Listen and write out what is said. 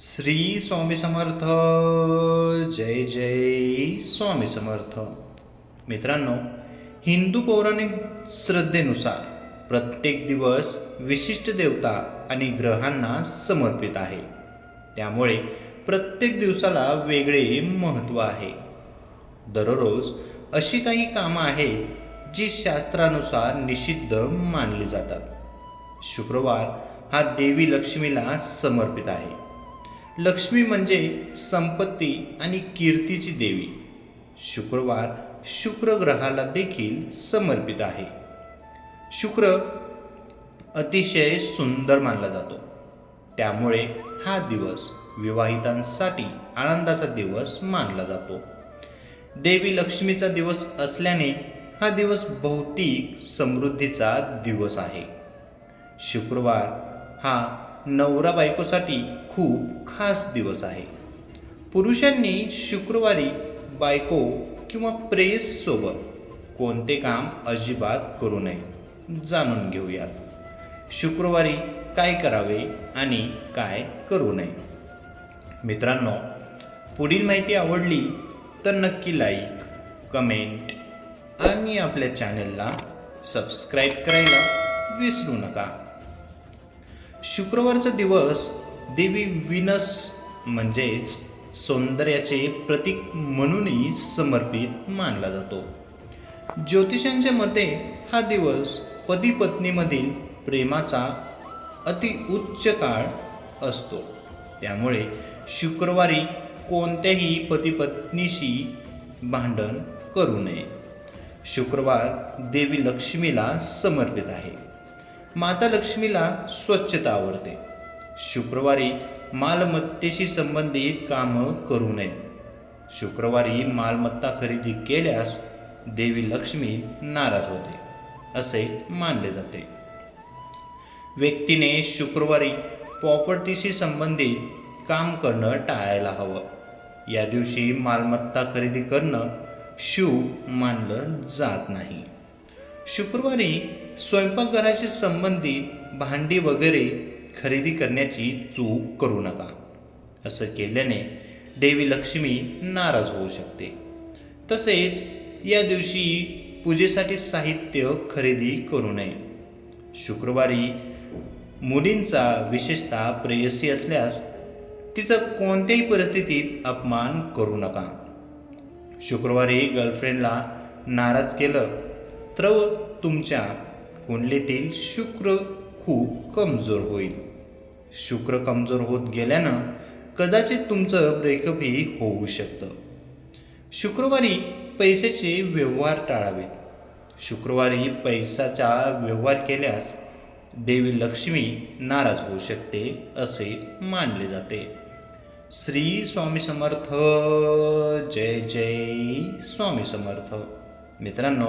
श्री स्वामी समर्थ जय जय स्वामी समर्थ. मित्रांनो हिंदू पौराणिक श्रद्धेनुसार प्रत्येक दिवस विशिष्ट देवता आणि ग्रहांना समर्पित आहे. त्यामुळे प्रत्येक दिवसाला वेगळे महत्त्व आहे. दररोज अशी काही कामं आहेत जी शास्त्रानुसार निषिद्ध मानली जातात. शुक्रवार हा देवी लक्ष्मीला समर्पित आहे. लक्ष्मी म्हणजे संपत्ती आणि कीर्तीची देवी. शुक्रवार शुक्र ग्रहाला देखील समर्पित आहे. शुक्र अतिशय सुंदर मानला जातो. त्यामुळे हा दिवस विवाहितांसाठी आनंदाचा दिवस मानला जातो. देवी लक्ष्मीचा दिवस असल्याने हा दिवस भौतिक समृद्धीचा दिवस आहे. शुक्रवार हा नवरा बायकोसाठी खूप खास दिवस आहे. पुरुषांनी शुक्रवारी बायको किंवा प्रेससोबत कोणते काम अजिबात करू नये जाणून घेऊयात. शुक्रवारी काय करावे आणि काय करू नये. मित्रांनो पुढील माहिती आवडली तर नक्की लाईक कमेंट आणि आपल्या चॅनलला सबस्क्राईब करायला विसरू नका. शुक्रवारचा दिवस देवी विनस म्हणजेच सौंदर्याचे प्रतीक म्हणूनही समर्पित मानला जातो. ज्योतिषांच्या मते हा दिवस पती पत्नीमधील प्रेमाचा अति उच्च काळ असतो. त्यामुळे शुक्रवारी कोणत्याही पती पत्नीशी भांडण करू नये. शुक्रवार देवी लक्ष्मीला समर्पित आहे. माता लक्ष्मीला स्वच्छता आवडते. शुक्रवारी मालमत्तेशी संबंधित कामं करू नये. शुक्रवारी मालमत्ता खरेदी केल्यास देवी लक्ष्मी नाराज होते असे मानले जाते. व्यक्तीने शुक्रवारी प्रॉपर्टीशी संबंधित काम करणं टाळायला हवं. या दिवशी मालमत्ता खरेदी करणं शुभ मानलं जात नाही. शुक्रवारी स्वयंपाकघराशी संबंधित भांडी वगैरे खरेदी करण्याची चूक करू नका. असं केल्याने देवी लक्ष्मी नाराज होऊ शकते. तसेच या दिवशी पूजेसाठी साहित्य खरेदी करू नये. शुक्रवारी मुलींचा विशेषतः प्रेयसी असल्यास तिचा कोणत्याही परिस्थितीत अपमान करू नका. शुक्रवारी गर्लफ्रेंडला नाराज केलं तर तुमच्या कुंडलीतील शुक्र खूप कमजोर होईल. शुक्र कमजोर होत गेल्यानं कदाचित तुमचं ब्रेकअपही होऊ शकतं. शुक्रवारी पैशाचे व्यवहार टाळावेत. शुक्रवारी पैशाचा व्यवहार केल्यास देवी लक्ष्मी नाराज होऊ शकते असे मानले जाते. श्री स्वामी समर्थ. जय जय स्वामी समर्थ. मित्रांनो